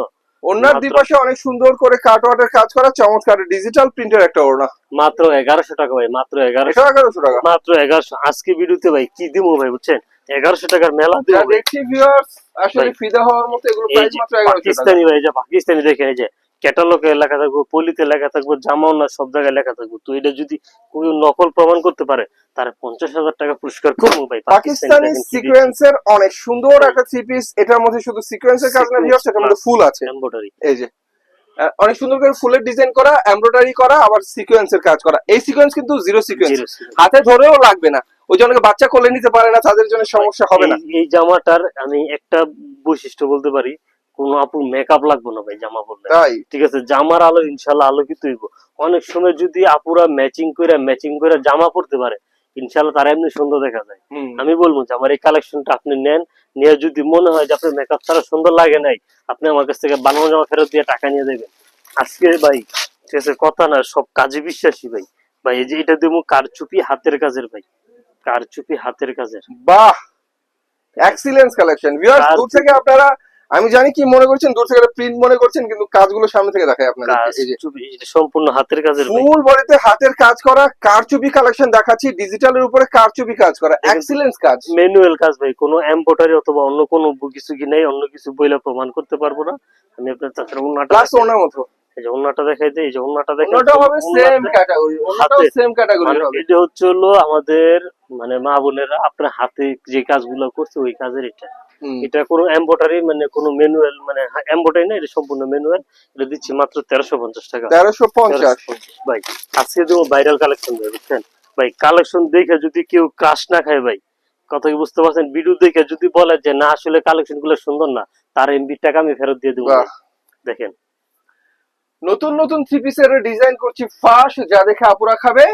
ওনার দিপাশে অনেক সুন্দর করে কাটওয়াটের কাজ করা চমৎকার ডিজিটাল প্রিন্টের একটা ওড়না। মাত্র এগারোশো টাকা ভাই মাত্র এগারোশো এগারোশো টাকা। মাত্র এগারোশো। আজকে ভিডিওতে ভাই কি দিব ভাই বুঝছেন? এগারোশো টাকার মেলা। দেখছি ভিউয়ার্স আসলে ফিদা হওয়ার মতো এগুলো প্রাইস মাত্র এগারোশো টাকা। পাকিস্তানি ভাই যে পাকিস্তানি দেখে এই যে ক্যাটালগে লেখা থাকব পলিতে লেখা থাকব জামাও না সব জায়গায় লেখা থাকব। তো এটা যদি কেউ নকল প্রমাণ করতে পারে তার পঞ্চাশ হাজার টাকা পুরস্কার করব ভাই পাকিস্তানি সিকোয়েন্সের অনেক সুন্দর একটা থ্রি পিস এটার মধ্যে শুধু সিকোয়েন্সের কাজ না ভিউয়ার্স এটার মধ্যে ফুল আছে। এম্বোটারি এই যে অনেক সুন্দর করে ফুলের ডিজাইন করা এমব্রয়ডারি করা আবার সিকোয়েন্সের কাজ করা। এই সিকোয়েন্স কিন্তু জিরো সিকোয়েন্স হাতে ধরেও লাগবে না। ওই জন্য বাচ্চা কোলে নিতে পারে না তাদের জন্য সমস্যা হবে না। এই জামাটার আমি একটা বৈশিষ্ট্য বলতে পারি কোন আপু মেকআপ লাগবে না ভাই জামা পরলে। ঠিক আছে জামার আলো ইনশাল্লাহ আলোকিত হইব। অনেক সময় যদি আপুরা ম্যাচিং করে ম্যাচিং করে জামা পরতে পারে ইনশাল্লাহ তারা এমনি সুন্দর দেখা যায়। আমি বলব যে আমার এই কালেকশনটা আপনি নেন নিয়ে যদি মনে হয় যে আপনার মেকআপ ছাড়া সুন্দর লাগে নাই আপনি আমার কাছ থেকে বানানো জামা ফেরত দিয়ে টাকা নিয়ে দেবেন। আজকে ভাই ঠিক আছে কথা না সব কাজে বিশ্বাসী ভাই। ভাই এই যে এটা দেবো কারচুপি হাতের কাজের ভাই। কারচুপি হাতের কাজের। বাহ! এক্সিলেন্স কালেকশন ভিউয়ার্স দূর থেকে আপনারা আমি জানি কি মনে করছেন দূর থেকে প্রিন্ট মনে করছেন কিন্তু কাজগুলো সামনে থেকে দেখাই আপনাদের। এই যে কারচুপি এটা সম্পূর্ণ হাতের কাজের ফুল বডিতে হাতের কাজ করা কারচুপি কালেকশন দেখাচ্ছি ডিজিটালের উপরে কারচুপি কাজ করা এক্সিলেন্স কাজ। ম্যানুয়াল কাজ ভাই কোনো এম্বোটারি অথবা অন্য কোনো কিছু কি নেই অন্য কিছু বইলা প্রমাণ করতে পারব না। আমি আপনার তাছাড়া উন্নাটা প্লাস ওনার মতো। এই যে উন্নাটা দেখাই দিই এই যে উন্নাটা দেখাই ওনাটা হবে সেম ক্যাটাগরি ওনাটাও সেম ক্যাটাগরি হবে। এটা হচ্ছে হলো আমাদের মানে মা বোনেরা আপনার হাতে যে কাজগুলো করছে ওই কাজের এটা। এটা কোনো এম্বোটারি মানে কোনো ম্যানুয়াল মানে এম্বোটারি না এটা সম্পূর্ণ ম্যানুয়াল এটা দিচ্ছি মাত্র তেরোশো পঞ্চাশ টাকা। তেরোশো পঞ্চাশ। ভাই আজকে দেবো ভাইরাল কালেকশন ভাই বুঝছেন? ভাই কালেকশন দেখে যদি কেউ ক্রাশ না খায় ভাই কথা কি বুঝতে পারছেন? ভিডিও দেখে যদি বলে যে না আসলে কালেকশনগুলো সুন্দর না তার এমবি টাকা আমি ফেরত দিয়ে দেবো। দেখেন। নতুন নতুন থ্রি পিসের ডিজাইন করছি ফাঁস যা দেখে আপুরা খাবে।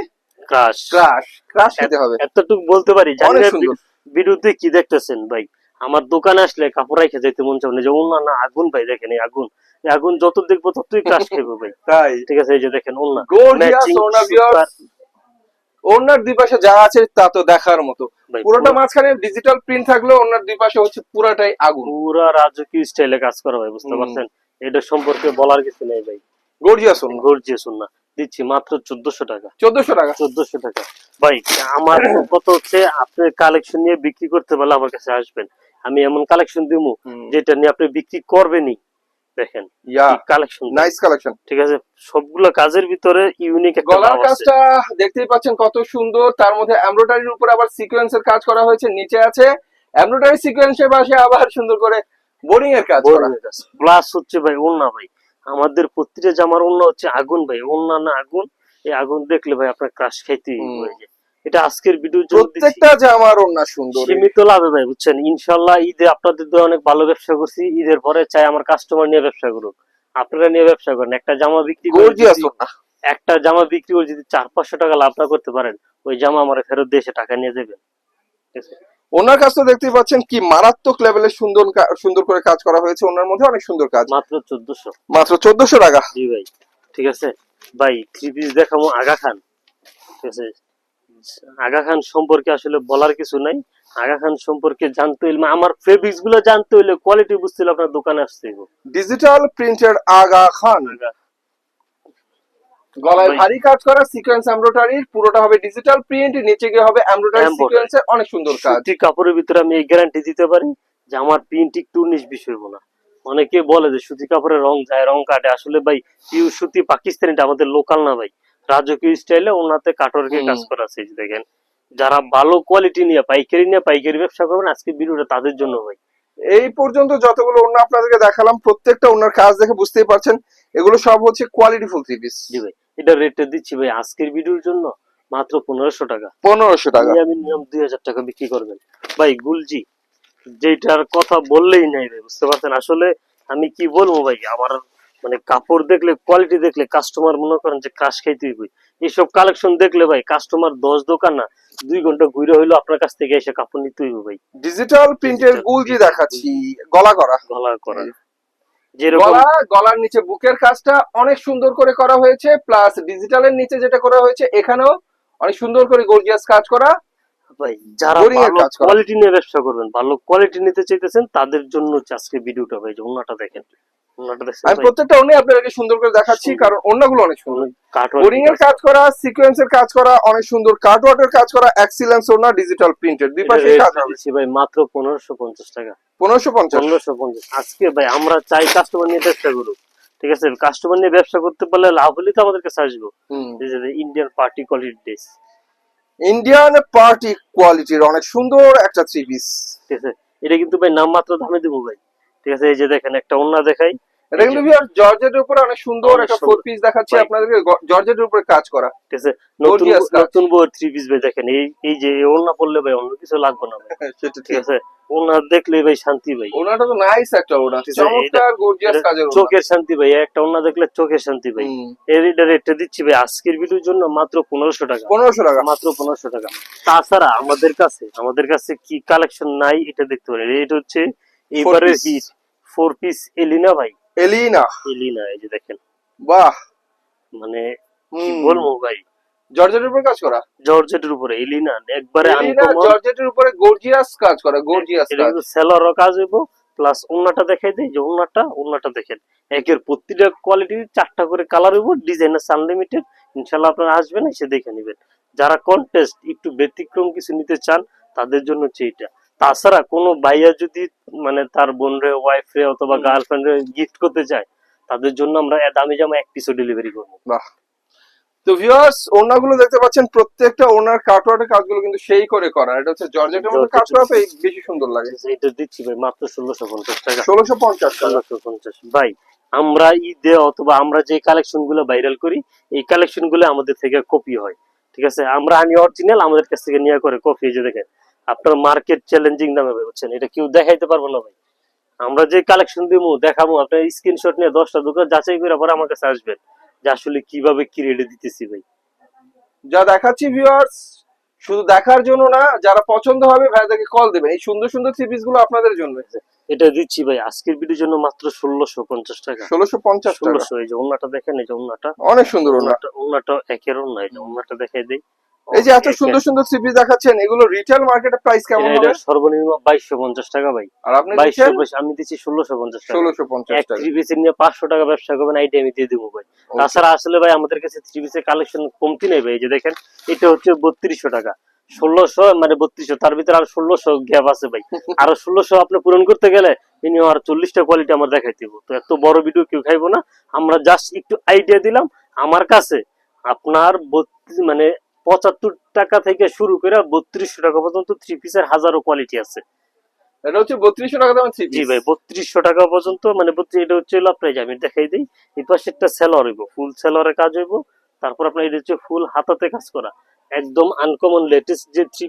ক্রাশ ক্রাশ ক্রাশ খেতে হবে। এতটুকু বলতে পারি জানি অনেক না সুন্দর। ভিডিওতে কি দেখতেছেন ভাই? আমার দোকানে আসলে কাপড় রেখে যাইতে মন না। যে ওনা না আগুন ভাই দেখেন এই আগুন। আগুন যত দেখব ততই কাজ খেবো ভাই। তাই? ঠিক আছে এই যে দেখেন ওনা ওনার দুই পাশে যা আছে তা তো দেখার মতো। পুরোটা মাঝখানে ডিজিটাল প্রিন্ট থাকলেও ওনার দুই পাশে হচ্ছে পুরাটাই আগুন। পুরা রাজকীয় স্টাইলে কাজ করা ভাই বুঝতে পারছেন? এটা সম্পর্কে বলার কিছু নেই ভাই। গর্জিয়াস ওনা গর্জিয়াস না দিচ্ছি মাত্র চোদ্দশো টাকা। চোদ্দশো টাকা। চোদ্দশো টাকা। ভাই আমার কত হচ্ছে আপনি কালেকশন নিয়ে বিক্রি করতে পারলে আমার কাছে আসবেন। আমি এমন কালেকশন দিব যেটা নিয়ে আপনি বিক্রি করবেনই। দেখেন কালেকশন নাইস কালেকশন ঠিক আছে সবগুলো কাজের ভিতরে ইউনিক একটা গলার কাজটা দেখতেই পাচ্ছেন কত সুন্দর। তার মধ্যে এমব্রয়ডারির উপর আবার সিকোয়েন্সের কাজ করা হয়েছে নিচে আছে। এমব্রয়ডারি সিকোয়েন্সের পাশে আবার সুন্দর করে বোরিং এর কাজ করা প্লাস হচ্ছে ভাই ওন্না ভাই। আমাদের প্রতিটা জামার ওন্না হচ্ছে আগুন ভাই ওন্না না আগুন এই আগুন দেখলে ভাই আপনার ক্রাশ খাইতেই হুম। হয়ে যায়। এটা আজকের ভিডিওর জন্য দিচ্ছি। প্রত্যেকটা জামার সুন্দর। সীমিত লাভে ভাই বুঝছেন? ইনশাল্লাহ ঈদে আপনাদের দিয়ে অনেক ভালো ব্যবসা করছি। ঈদের পরে চাই আমার কাস্টমার নিয়ে ব্যবসা করুক। আপনারা নিয়ে ব্যবসা করেন। একটা জামা বিক্রি একটা জামা বিক্রি করে যদি চার পাঁচশো টাকা লাভ না করতে পারেন ওই জামা আমার ফেরত দিয়ে এসে টাকা নিয়ে দেবেন ঠিক আছে? ওনার কাজ তো দেখতেই পাচ্ছেন কি মারাত্মক লেভেলের সুন্দর সুন্দর করে কাজ করা হয়েছে। ওনার মধ্যে অনেক সুন্দর কাজ। মাত্র চোদ্দশো। মাত্র চোদ্দশো টাকা। জি ভাই। ঠিক আছে? ভাই থ্রি পিস দেখাবো আগা খান। ঠিক আছে? আগা খান সম্পর্কে আসলে বলার কিছু নাই। আগা খান সম্পর্কে জানতে হইলে আমার ফেব্রিক্সগুলো জানতে হইলে কোয়ালিটি বুঝতে হলে আপনার দোকানে আসতে হইব। ডিজিটাল প্রিন্টের আগা খান। গলায় ভারী কাজ করা সিকোয়েন্স এমব্রয়ডারির পুরোটা হবে ডিজিটাল প্রিন্ট নিচে গিয়ে হবে এমব্রয়ডারি। সিকোয়েন্সের অনেক সুন্দর কাজ। সুতি কাপড়ের ভিতরে আমি এই গ্যারান্টি দিতে পারি যে আমার প্রিন্ট একটু উনিশ বিশ হইব না। অনেকে বলে যে সুতি কাপড়ের রং যায় রং কাটে। আসলে ভাই পিউ সুতি পাকিস্তানিটা আমাদের লোকাল না ভাই। রাজকীয় স্টাইলে ওনাতে কাটরকে। কাজ করা আছে দেখেন। যারা ভালো কোয়ালিটি নিয়ে পাইকারি নিয়ে পাইকারি ব্যবসা করবেন আজকে ভিডিওটা তাদের জন্য ভাই। এই পর্যন্ত যতগুলো ওনা আপনাদেরকে দেখালাম প্রত্যেকটা ওনার কাজ দেখে বুঝতেই পারছেন এগুলো সব হচ্ছে কোয়ালিটিফুল থ্রি পিস জি ভাই এটা রেটটা দিচ্ছি ভাই আজকের ভিডিওর জন্য মাত্র পনেরোশো টাকা। পনেরোশো টাকা। আমি নিয়ম দুই হাজার টাকা বিক্রি করবেন। ভাই গুলজি যেটার কথা বললেই নাই ভাই বুঝতে পারছেন? আসলে আমি কি বলব ভাই আমার মানে কাপড় দেখলে কোয়ালিটি দেখলে কাস্টমার মনে করেন যে ক্রাশ খাইতেই ভাই এইসব কালেকশন দেখলে ভাই কাস্টমার দশ দোকান না দুই ঘণ্টা ঘুরে হইল আপনার কাছ থেকে এসে কাপড় নিতে হইব ভাই। ডিজিটাল প্রিন্টের গুলজি। দেখাচ্ছি গলা করা। গলা করা। গলা গলার নিচে বুকের কাজটা অনেক সুন্দর করে করা হয়েছে প্লাস ডিজিটালের নিচে যেটা করা হয়েছে এখানেও অনেক সুন্দর করে গর্জিয়াস কাজ করা। ভাই যারা ভালো কোয়ালিটি নিয়ে ব্যবসা করবেন ভালো কোয়ালিটি নিতে চাইতেছেন তাদের জন্য আজকে ভিডিওটা ভাই ওনাটা দেখেন। আমি প্রত্যেকটা আপনাদেরকে সুন্দর করে দেখাচ্ছি কারণ অন্যগুলো অনেক সুন্দর। এর কাজ করা সিকোয়েন্সের কাজ করা অনেক সুন্দর। কাজ করা এক্সিলেন্স ওনা ডিজিটাল প্রিন্টেড দুই পাশে কাজ হবে। ভাই মাত্র পনেরোশো পঞ্চাশ টাকা। পনেরোশো পঞ্চাশ। পনেরোশো পঞ্চাশ। আজকে ভাই আমরা চাই কাস্টমার নিয়ে ব্যবসা করুক। ঠিক আছে? কাস্টমার নিয়ে ব্যবসা করতে পারলে লাভ হলে তো আমাদের কাছে আসব। Indian party quality dress Indian party কোয়ালিটির অনেক সুন্দর একটা থ্রি পিস ঠিক আছে? এটা কিন্তু ভাই নাম মাত্র দামে দেবো ভাই। ঠিক আছে? এই যে দেখেন একটা ওন্না দেখাই। এটা কিন্তু ভিউয়ার জর্জেটের উপরে অনেক সুন্দর একটা ফোর পিস দেখাচ্ছি আপনাদেরকে জর্জেটের উপরে কাজ করা। ঠিক আছে। নতুন নতুন বউ থ্রি পিস ভাই দেখেন। এই এই যে ওন্না পড়লে ভাই অন্য কিছু লাগবে না সেটা ঠিক। আছে? ওন্না দেখলে ভাই শান্তি ভাই। ওনাটা তো নাইস একটা ওনা চমৎকার গর্জিয়াস কাজের ওনা চোখের শান্তি ভাই। একটা ওন্না দেখলে চোখের শান্তি ভাই। এর এটা রেটটা দিচ্ছি ভাই আজকের ভিডিওর জন্য মাত্র পনেরোশো টাকা। পনেরোশো টাকা। মাত্র পনেরোশো টাকা। তাছাড়া আমাদের কাছে আমাদের কাছে কি কালেকশন নাই এটা দেখতে পারেন। এটা হচ্ছে piece। Hit four piece Elina ভাই। এলিনা। এলিনা এই যে দেখেন। বাহ। মানে কি বলব ভাই? জর্জেটের উপরে কাজ করা? জর্জেটের উপরে এলিনা একবারে জর্জেটের উপরে গর্জিয়াস কাজ করা গর্জিয়াস কাজ। সেলরও কাজ হইব প্লাস ওন্নাটা দেখাই দেয় যে ওন্নাটা ওন্নাটা দেখেন। একের প্রতিটা কোয়ালিটি চারটা করে কালার হইব ডিজাইন আছে আনলিমিটেড ইনশাল্লাহ আপনারা আসবেন এসে দেখে নেবেন। যারা কন্টেস্ট একটু ব্যতিক্রম কিছু নিতে চান তাদের জন্য হচ্ছে এটা তাছাড়া কোনো ভাইয়া যদি মানে তার বোন রে ওয়াইফ রে অথবা গার্লফ্রেন্ড রে গিফট করতে চায় তাদের জন্য আমরা দামি জামা এক পিসও ডেলিভারি করব। বাহ। তো ভিউয়ার্স ওনাগুলো দেখতে পাচ্ছেন প্রত্যেকটা ওনার কাটওয়ার্টের কাজগুলো কিন্তু সেই করে করা। এটা হচ্ছে জর্জেটের মধ্যে করা এই বেশি সুন্দর লাগে। এটা দিচ্ছি ভাই মাত্র ষোলোশো পঞ্চাশ টাকা। ষোলোশো পঞ্চাশ টাকা। ষোলোশো পঞ্চাশ। ভাই আমরা ঈদে অথবা আমরা যে কালেকশনগুলো ভাইরাল করি এই কালেকশনগুলো আমাদের থেকে কপি হয়। ঠিক আছে? আমরা আনি অরিজিনাল আমাদের কাছ থেকে নিয়ে করে কপি যে দেখেন আপনার মার্কেট চ্যালেঞ্জিং দামে বুঝছেন? এটা কেউ দেখাইতে পারব না ভাই। আমরা যে কালেকশন দিব দেখাবো আপনার স্ক্রিনশট নিয়ে দশটা দোকান যাচাই করে পরে আমার কাছে আসবেন যে আসলে কীভাবে কি রেটে দিতেছি ভাই। যা দেখাচ্ছি ভিউয়ার্স শুধু দেখার জন্য না যারা পছন্দ হবে ভাইদেরকে কল দেবেন। এই সুন্দর সুন্দর থ্রি পিসগুলো আপনাদের জন্য। এটা দিচ্ছি ভাই আজকের ভিডিওর জন্য মাত্র ষোলোশো পঞ্চাশ টাকা। ষোলোশো পঞ্চাশ টাকা। ষোলোশো এই যে ওনাটা দেখেন এই যে ওনাটা অনেক সুন্দর ওনা ওনাটা ওনাটা একের ওনা এই যে ওনাটা দেখাই দেই। এই যে এত সুন্দর সুন্দর থ্রি পিস দেখাচ্ছেন এগুলো রিটেল মার্কেটে প্রাইস কেমন হবে? এটা সর্বনিম্ন বাইশশো পঞ্চাশ টাকা ভাই। আর আপনি বাইশশো দিচ্ছেন? আমি দিচ্ছি ষোলোশো পঞ্চাশ টাকা। ষোলোশো পঞ্চাশ এক টাকা। থ্রি পিসের নিয়ে পাঁচশো টাকা ব্যবসা করবেন আইটি আমি দিয়ে দেবো ভাই। তাছাড়া আসলে ভাই আমাদের কাছে থ্রি পিসের কালেকশন কমতি নেই ভাই এই যে দেখেন এটা হচ্ছে বত্রিশশো টাকা। ষোলোশো মানে বত্রিশশো তার ভিতরে আর ষোলোশো গ্যাপ আছে ভাই। আরও ষোলোশো আপনি পূরণ করতে গেলে মিনিমাম আর চল্লিশটা কোয়ালিটি আমার দেখাই দিব। তো এত বড় ভিডিও কেউ খাইবো না। আমরা জাস্ট একটু আইডিয়া দিলাম। আমার কাছে আপনার বত্রিশ মানে পঁচাত্তর টাকা থেকে শুরু করে বত্রিশশো টাকা পর্যন্ত থ্রি পিসের হাজারো কোয়ালিটি আছে। এটা হচ্ছে বত্রিশশো টাকা দামের জি ভাই বত্রিশশো টাকা পর্যন্ত মানে এটা হচ্ছে লাভ আমি দেখাই দিই এই পাশে একটা সেলর হইব ফুল সেলরের কাজ হইব তারপর আপনার এটা হচ্ছে ফুল হাতাতে কাজ করা। একদম আনকমন লেটেস্ট যে থ্রি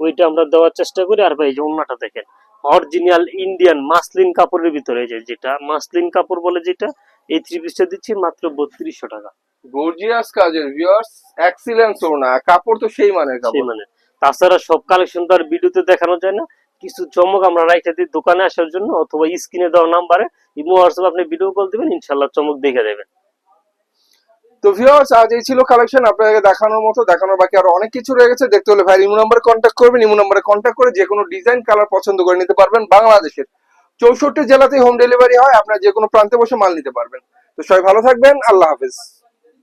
ওইটা আমরা দেওয়ার চেষ্টা করি। আর ভাই এই যে অন্যটা দেখেন অরিজিনাল ইন্ডিয়ান মাসলিন কাপড়ের ভিতরে যে যেটা মাসলিন কাপড় বলে যেটা এই থ্রি পিসটা দিচ্ছি মাত্র বত্রিশশো টাকা। গর্জিয়াস কাজের ভিউয়ার্স এক্সিলেন্স ওনা কাপড় তো সেই মানের কাপড়। মানে তাছাড়া সব কালেকশন তো আর ভিডিওতে দেখানো যায় না। কিছু চমক আমরা রাইখে দিই দোকানে আসার জন্য অথবা স্ক্রিনে দেওয়া নাম্বারে ইমো হোয়াটসঅ্যাপ আপনি ভিডিও কল দিবেন চমক দেখে তো ভিউয়ার্স আজ এই ছিল কালেকশন আপনাদেরকে দেখানোর মতো দেখানোর বাকি আরও অনেক কিছু রয়ে গেছে। দেখতে হলে ভাই ইমো নাম্বারে কন্ট্যাক্ট করবেন ইমো নাম্বারে কন্ট্যাক্ট করে যে কোনো ডিজাইন কালার পছন্দ করে নিতে পারবেন। বাংলাদেশের চৌষট্টি জেলাতেই হোম ডেলিভারি হয় আপনার যে কোনো প্রান্তে বসে মাল নিতে পারবেন। তো সবাই ভালো থাকবেন আল্লাহ হাফেজ।